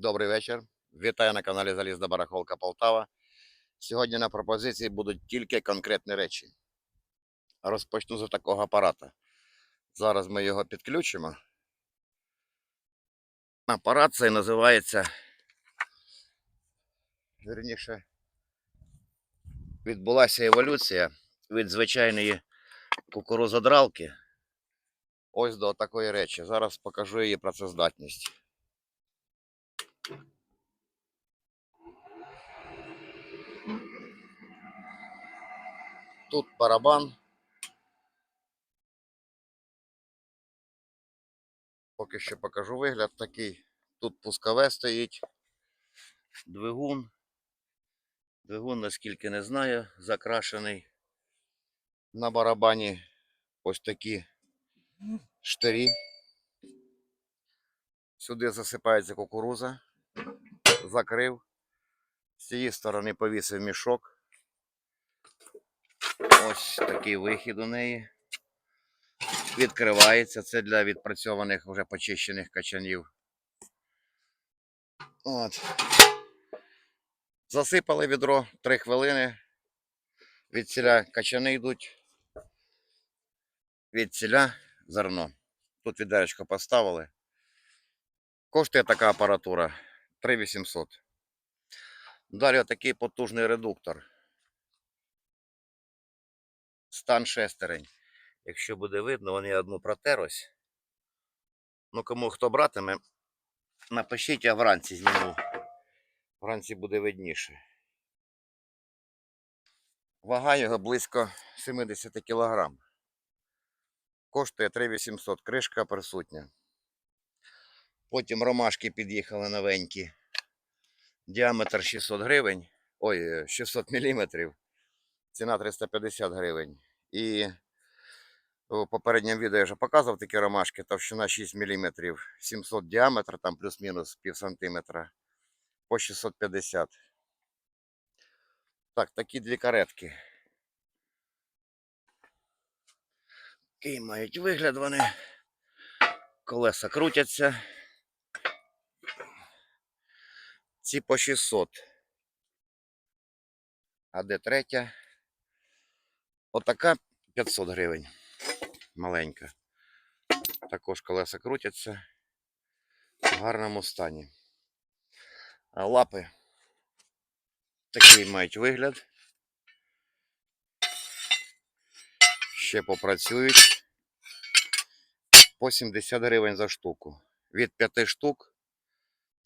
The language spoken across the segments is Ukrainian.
Добрий вечір. Вітаю на каналі Залізна Барахолка Полтава. Сьогодні на пропозиції будуть тільки конкретні речі. Розпочну з такого апарата. Зараз ми його підключимо. Апарат цей називається. Вірніше, відбулася еволюція від звичайної кукурузодралки. Ось до такої речі. Зараз покажу її працездатність. Тут барабан. Поки що покажу вигляд такий. Тут пускове стоїть. Двигун. Двигун, наскільки не знаю, закрашений. На барабані ось такі штирі. Сюди засипається кукуруза. Закрив. З цієї сторони повісив мішок. Ось такий вихід у неї. Відкривається. Це для відпрацьованих вже почищених качанів. От. Засипали відро 3 хвилини. Від ціля качани йдуть. Від ціля зерно. Тут відеречко поставили. Коштує така апаратура 3800. Далі отакий потужний редуктор. Стан шестерень. Якщо буде видно, вони одну протер ось. Ну, кому хто братиме, напишіть, я вранці зніму. Вранці буде видніше. Вага його близько 70 кг. Коштує 3800, кришка присутня. Потім ромашки під'їхали новенькі. Діаметр 600 гривень. Ой, е, 600 мм. Ціна 350 гривень. І у попередньому відео я вже показував такі ромашки, товщина 6 мм, 700 діаметр, там плюс-мінус пів сантиметра, по 650. Так, такі дві каретки. Такий мають вигляд вони. Колеса крутяться. Ці по 600. А де третя? Отака 500 гривень. Маленька. Також колеса крутяться в гарному стані. А лапи такий мають вигляд. Ще попрацюють. По 70 гривень за штуку. Від 5 штук,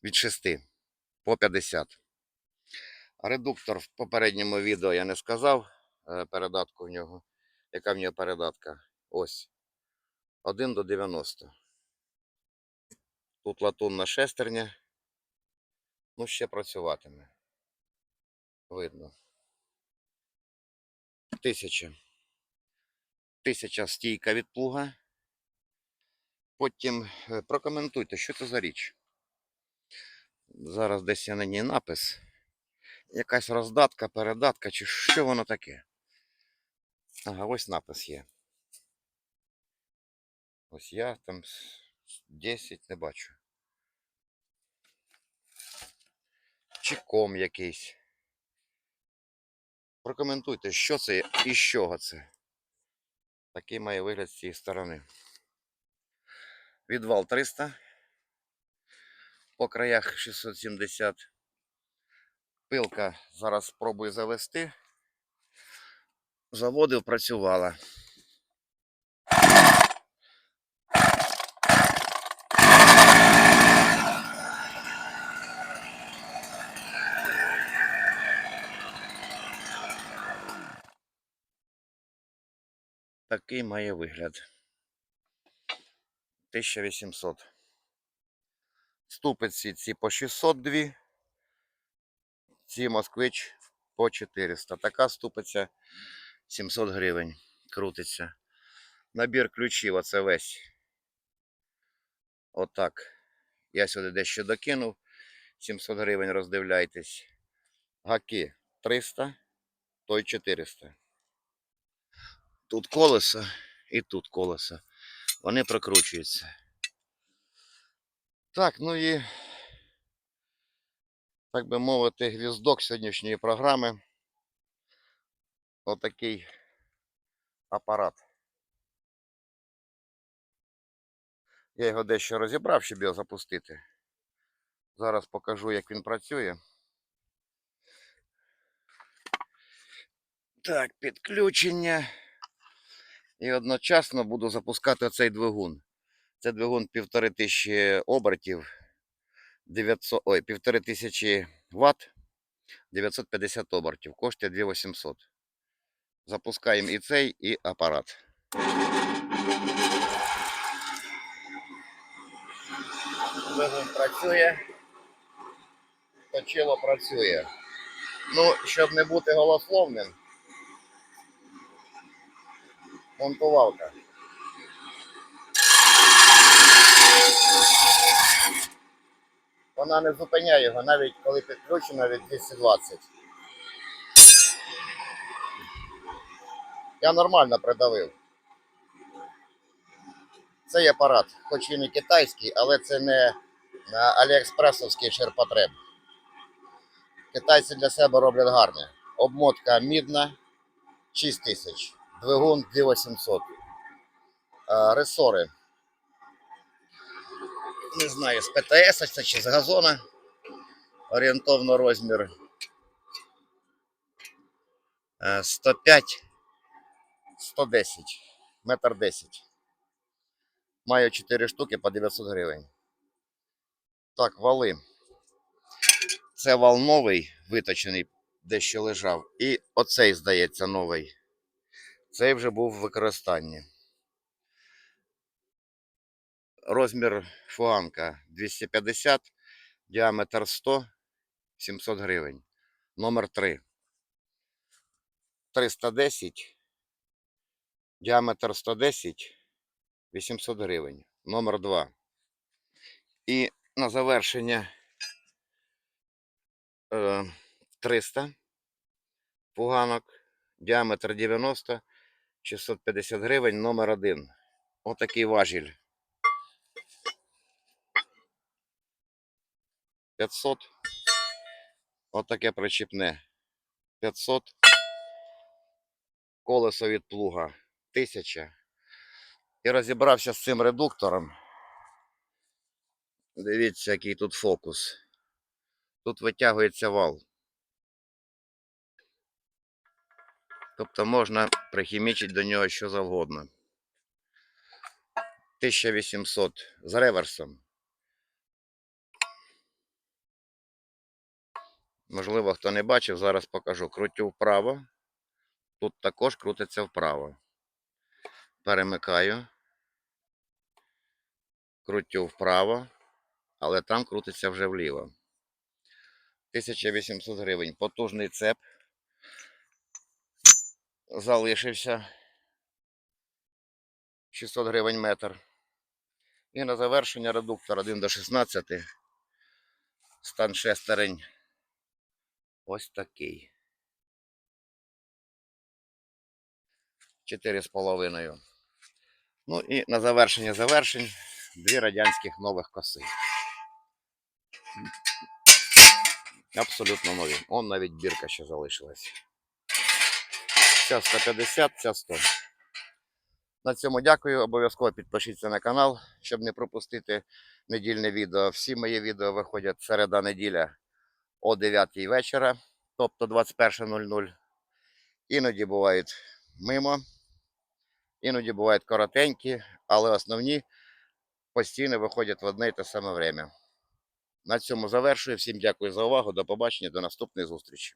від 6 по 50. Редуктор в попередньому відео я не сказав передатку в нього. Яка в нього передатка? Ось. 1 до 90. Тут латунна шестерня. Ну, ще працюватиме. Видно. Тисяча. Тисяча стійка від плуга. Потім е, прокоментуйте, що це за річ. Зараз десь я на ній напис. Якась роздатка, передатка, чи що воно таке? Ага, ось напис є. Ось я там 10 не бачу. Чи ком якийсь. Прокоментуйте, що це і з чого це. Такий має вигляд з цієї сторони. Відвал 300. По краях 670. Пилка зараз спробую завести. Заводив, працювала. Такий має вигляд. 1800. Ступиці ці по 602. Ці москвич по 400. Така ступиця 700 гривень. Крутиться. Набір ключів, оце весь. Отак. Я сюди дещо докинув. 700 гривень роздивляйтесь. Гаки 300, той 400. Тут колесо і тут колесо. Вони прокручуються. Так, ну і так би мовити, гвіздок сьогоднішньої програми. Отакий апарат. Я його дещо розібрав, щоб його запустити. Зараз покажу, як він працює. Так, підключення. І одночасно буду запускати цей двигун. Це двигун 1500 обертів, 900, ой, 1500 Вт, 950 обертів. Коштує 2800. Запускаємо і цей, і апарат. Двигун працює. Точило працює. Ну, щоб не бути голословним, монтувалка. Вона не зупиняє його, навіть коли підключена від 220. Я нормально придавив. Цей апарат, хоч він і китайський, але це не Аліекспресовський ширпотреб. Китайці для себе роблять гарне. Обмотка мідна 6 тисяч, двигун 2800. Ресори. Не знаю, з ПТС це чи з газона. Орієнтовно розмір е, 105 110 метр 10. Маю 4 штуки по 900 гривень. Так, вали. Це вал новий, виточений, дещо лежав. І оцей, здається, новий. Цей вже був в використанні. Розмір фуганка 250, діаметр 100, 700 гривень. Номер 3. 310, діаметр 110, 800 гривень. Номер 2. І на завершення е, 300 фуганок, діаметр 90, 650 гривень, номер 1. Отакий важіль. 500. Отаке причіпне. 500. Колесо від плуга 1000. І розібрався з цим редуктором. Дивіться, який тут фокус. Тут витягується вал. Тобто можна прихімічити до нього що завгодно. 1800 з реверсом. Можливо, хто не бачив, зараз покажу. Крутю вправо. Тут також крутиться вправо. Перемикаю. Крутю вправо, але там крутиться вже вліво. 1800 гривень. Потужний цеп. Залишився. 600 гривень метр. І на завершення редуктор 1 до 16. Стан шестерень. Ось такий. 4,5. Ну і на завершення завершень дві радянських нових коси. Абсолютно нові. Он навіть бірка ще залишилась. Ця 150, ця 100. На цьому дякую. Обов'язково підпишіться на канал, щоб не пропустити недільне відео. Всі мої відео виходять середа неділя о 9 вечора, тобто 21.00. Іноді бувають мимо, іноді бувають коротенькі, але основні постійно виходять в одне і те саме время. На цьому завершую. Всім дякую за увагу. До побачення, до наступної зустрічі.